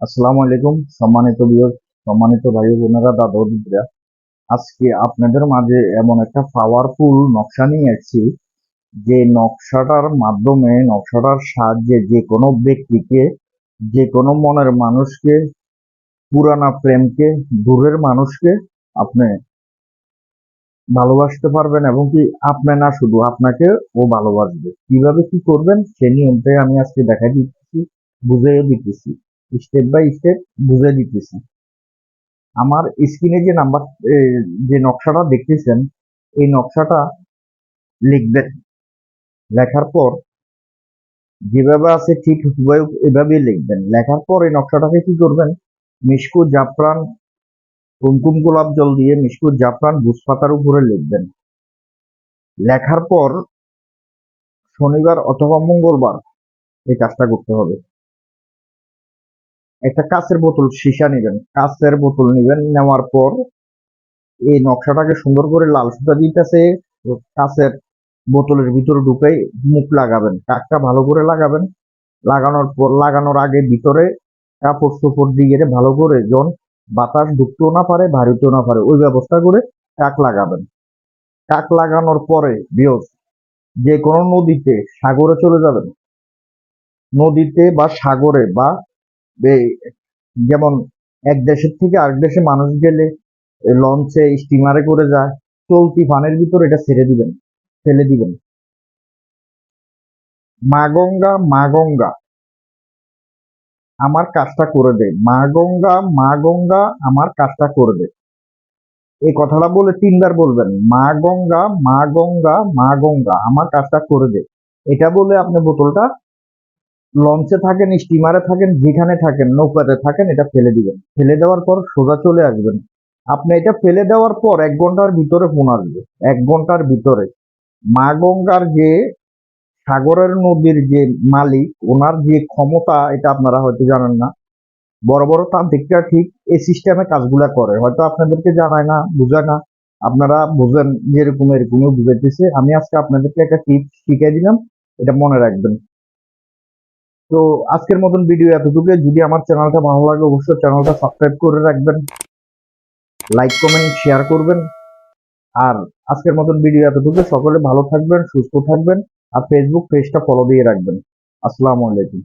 আসসালামু আলাইকুম, সম্মানিত বিয়োগ সম্মানিত ভাই বোনেরা, দাদা দিদিরা। আজকে আপনাদের মাঝে এমন একটা পাওয়ারফুল নকশা নিয়ে এসেছি, যে নকশাটার মাধ্যমে, নকশাটার সাহায্যে যে কোনো ব্যক্তিকে, যে কোনো মনের মানুষকে, পুরানা প্রেমকে, দূরের মানুষকে আপনি ভালোবাসতে পারবেন এবং কি আপনি না শুধু আপনাকে ও ভালোবাসবে। কীভাবে কি করবেন সে নিয়মটাই আমি আজকে দেখা দিচ্ছি বুঝিয়ে দিতেছি। স্টেপ বাই স্টেপ বুঝে দিতেছি। আমার স্ক্রিনে যে নাম্বার যে নকশাটা দেখতেছেন, এই নকশাটা লিখবেন। লেখার পর যেভাবে আছে ঠিক এভাবেই লিখবেন। লেখার পর এই নকশাটাকে কি করবেন? মিশকু জাফরান কুমকুম গোলাপ জল দিয়ে মিশকু জাফরান বুসপাতার উপরে লিখবেন। লেখার পর শনিবার অথবা মঙ্গলবার এই কাজটা করতে হবে। একটা কাঁচের বোতল সীসা নেবেন। কাঁচের বোতল নেবেন, নেওয়ার পর এই নকশাটাকে সুন্দর করে লাল সুতা দিতেছে, কাঁচের বোতলের ভিতরে ঢুকে মুখ লাগাবেন কাকটা ভালো করে লাগাবেন। লাগানোর পর, লাগানোর আগে ভিতরে কাপড় চোপড় দিয়ে ভালো করে জন বাতাস ঢুকতেও না পারে ভারিতেও না পারে, ওই ব্যবস্থা করে কাক লাগাবেন। কাক লাগানোর পরে বিয়স, যে কোনো নদীতে সাগরে চলে যাবেন। নদীতে বা সাগরে বা বে- যেমন এক দেশের থেকে আরেক দেশে মানুষ গেলে লঞ্চে স্টিমারে করে যায়, চলতি ফানের ভিতর এটা ছেড়ে দিবেন, ফেলে দিবেন। মা গঙ্গা মা গঙ্গা। আমার কাজটা করে দে। মা গঙ্গা মা গঙ্গা, আমার কাজটা করে দে। এই কথাটা বলে তিনবার বলবেন। মা গঙ্গা মা গঙ্গা মা গঙ্গা, আমার কাজটা করে দে। এটা বলে আপনি বোতলটা লঞ্চে থাকেন স্টিমারে থাকেন, যেখানে থাকেন, নৌকাতে থাকেন, এটা ফেলে দিবেন। ফেলে দেওয়ার পর সোজা চলে আসবেন। আপনি এটা ফেলে দেওয়ার পর এক ঘণ্টার ভিতরে ফোন আসবে। এক ঘণ্টার ভিতরে। মা গঙ্গার যে সাগরের নদীর যে মালিক, ওনার যে ক্ষমতা, এটা আপনারা হয়তো জানেন না। বড় বড় তান্ত্রিকরা ঠিক এই সিস্টেমে কাজগুলা করে। হয়তো আপনাদেরকে জানায় না, বুঝায় না। আপনারা বুঝেন যেরকম এরকমই বুঝাইতেছে। আমি আজকে আপনাদেরকে একটা টিপস শিখিয়ে দিলাম। এটা মনে রাখবেন। তো আজকের মতন ভিডিও এতটুকু যদি আমার চ্যানেলটা ভালো লাগে, অবশ্যই চ্যানেলটা সাবস্ক্রাইব করে রাখবেন। লাইক কমেন্ট শেয়ার করবেন। আর আজকের মতন ভিডিও এতটুকু সকলে ভালো থাকবেন, সুস্থ থাকবেন। আর ফেসবুক পেজটা ফলো দিয়ে রাখবেন। আসসালামু আলাইকুম।